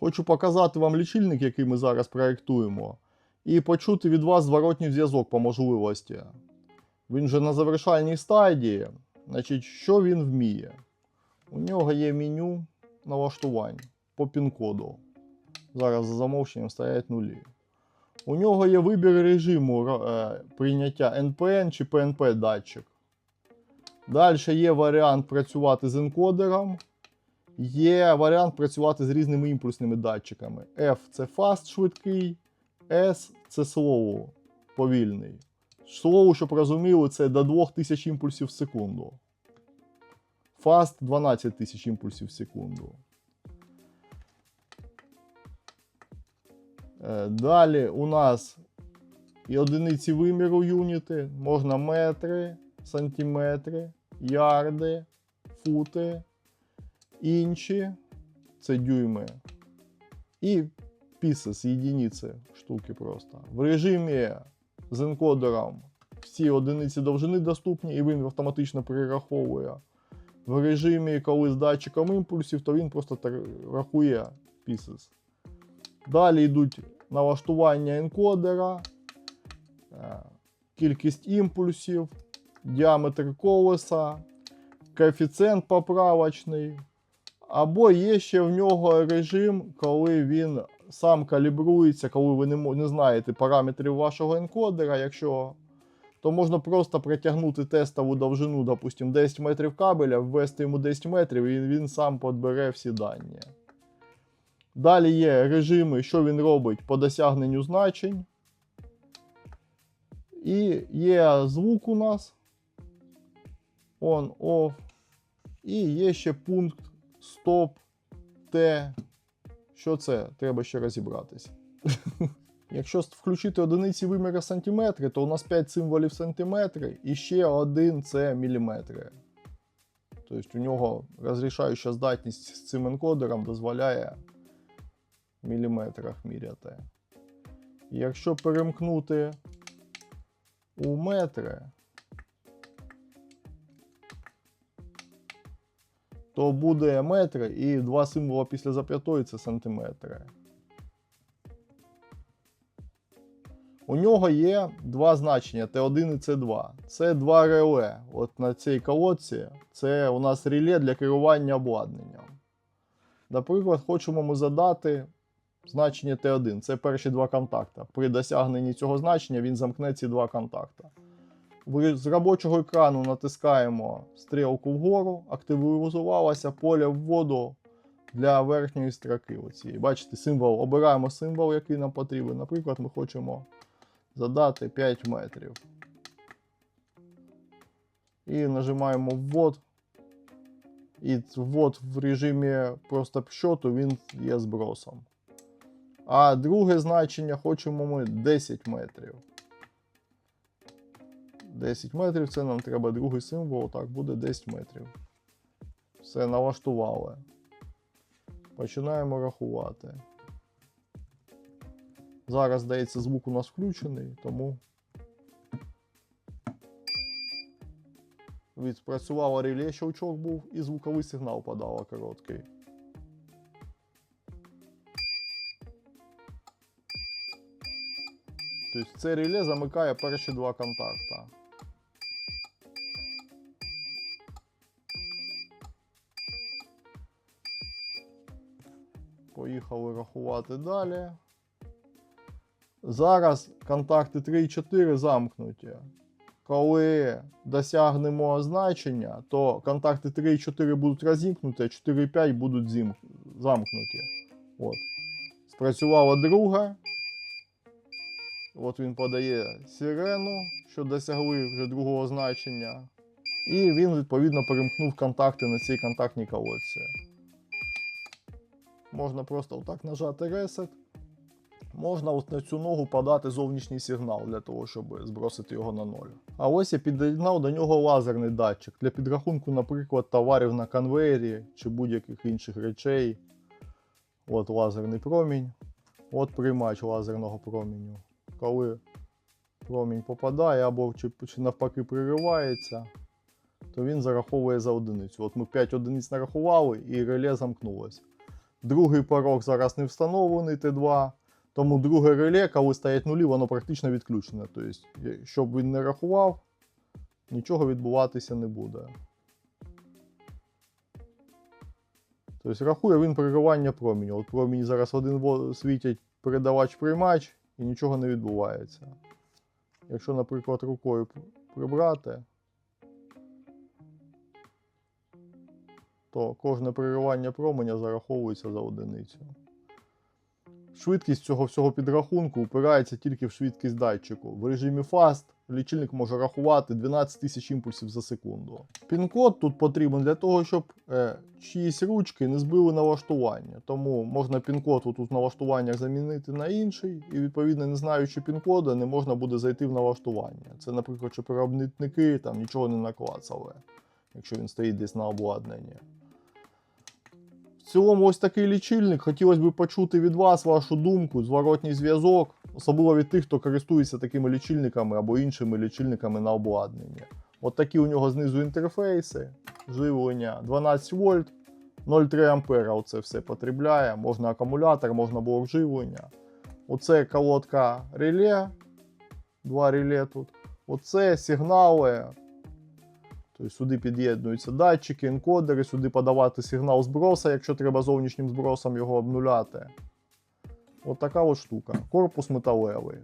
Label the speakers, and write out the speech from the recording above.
Speaker 1: Хочу показати вам лічильник, який ми зараз проєктуємо, і почути від вас зворотній зв'язок по можливості. Він вже на завершальній стадії. Значить, що він вміє? У нього є меню налаштувань по пін-коду. Зараз за замовченням стоять нулі. У нього є вибір режиму е, прийняття NPN чи PNP датчик. Далі є варіант працювати з енкодером. Є варіант працювати з різними імпульсними датчиками. F це fast швидкий, S це slow повільний. Slow, щоб розуміли, це до 2000 імпульсів в секунду. Fast 12 тисяч імпульсів в секунду. Е, Далі у нас і одиниці виміру юніти. Можна метри, сантиметри, ярди, фути, інші це дюйми. І pieces, єдиниці штуки просто. В режимі з енкодером всі одиниці довжини доступні, і він автоматично перераховує. В режимі, коли з датчиком імпульсів, то він просто рахує pieces. Далі йдуть налаштування енкодера, е, кількість імпульсів, діаметр колеса, коефіцієнт поправочний. Або є ще в нього режим, коли він сам калібрується, коли ви не, не знаєте параметрів вашого енкодера, якщо то можна просто притягнути тестову довжину, допустимо, 10 метрів кабеля, ввести йому 10 метрів, і він сам подбере всі дані. Далі є режими, що він робить по досягненню значень. І є звук у нас. On, off. І є ще пункт стоп Т. Що це? Треба ще розібратись. Якщо включити одиниці виміра сантиметри, то у нас 5 символів сантиметри і ще один це міліметри. Тобто у нього розрішаюча здатність з цим енкодером дозволяє в міліметрах міряти. Якщо перемкнути у метри, то буде метри і два символи після зап'ятої це сантиметри. У нього є два значення Т1 і Т2. Це два реле. От на цій колодці це у нас реле для керування обладнанням. Наприклад, хочемо ми задати значення Т1. Це перші два контакти. При досягненні цього значення він замкне ці два контакти. З робочого екрану натискаємо стрілку вгору, активізувалося поле вводу для верхньої строки. Оцієї. Бачите, символ. Обираємо символ, який нам потрібен. Наприклад, ми хочемо задати 5 метрів. І нажимаємо ввод. І ввод в режимі просто щоту він є збросом. А друге значення хочемо ми 10 метрів. 10 метрів це нам треба другий символ, так буде 10 метрів. Все налаштували. Починаємо рахувати. Зараз, здається, звук у нас включений, тому відпрацювало реле, щелчок був, і звуковий сигнал подало короткий. Тобто це реле замикає перші два контакта. Поїхали рахувати далі. Зараз контакти 3 і 4 замкнуті. Коли досягнемо значення, то контакти 3 і 4 будуть розімкнуті, а 4 і 5 будуть замкнуті. От. Спрацювала друга. От він подає сирену, що досягли вже другого значення. І він, відповідно, перемкнув контакти на цій контактній колодці. Можна просто отак нажати Reset. Можна от на цю ногу подати зовнішній сигнал для того, щоб збросити його на ноль. А ось я під'єднав до нього лазерний датчик для підрахунку, наприклад, товарів на конвейері чи будь-яких інших речей. От лазерний промінь. От приймач лазерного проміню. Коли промінь попадає або чи, чи навпаки приривається, то він зараховує за одиницю. От ми 5 одиниць нарахували і реле замкнулося. Другий порог зараз не встановлений Т2. Тому друге реле, коли стоять нулі, воно практично відключене. Тобто, щоб він не рахував, нічого відбуватися не буде. Тобто рахує він переривання променю. От промені зараз один світять передавач-приймач і нічого не відбувається. Якщо, наприклад, рукою прибрати, то кожне переривання променя зараховується за одиницю. Швидкість цього всього підрахунку упирається тільки в швидкість датчику. В режимі Fast лічильник може рахувати 12 тисяч імпульсів за секунду. Пін-код тут потрібен для того, щоб е, чиїсь ручки не збили налаштування. Тому можна пін-код тут налаштуваннях замінити на інший, і відповідно, не знаючи пін-кода, не можна буде зайти в налаштування. Це, наприклад, щоб виробники там нічого не наклацали, якщо він стоїть десь на обладнанні. Цілому, ось такий лічильник. Хотілося б почути від вас вашу думку, зворотній зв'язок, особливо від тих, хто користується такими лічильниками або іншими лічильниками на обладнанні. От такі у нього знизу інтерфейси, живлення 12 вольт, 0,3 ампера. Оце все потребляє. Можна акумулятор, можна блок живлення. Оце колодка реле, два реле тут. Оце сигнали. Тобто сюди під'єднуються датчики, енкодери, сюди подавати сигнал зброса, якщо треба зовнішнім збросом його обнуляти. От от штука. Корпус металевий.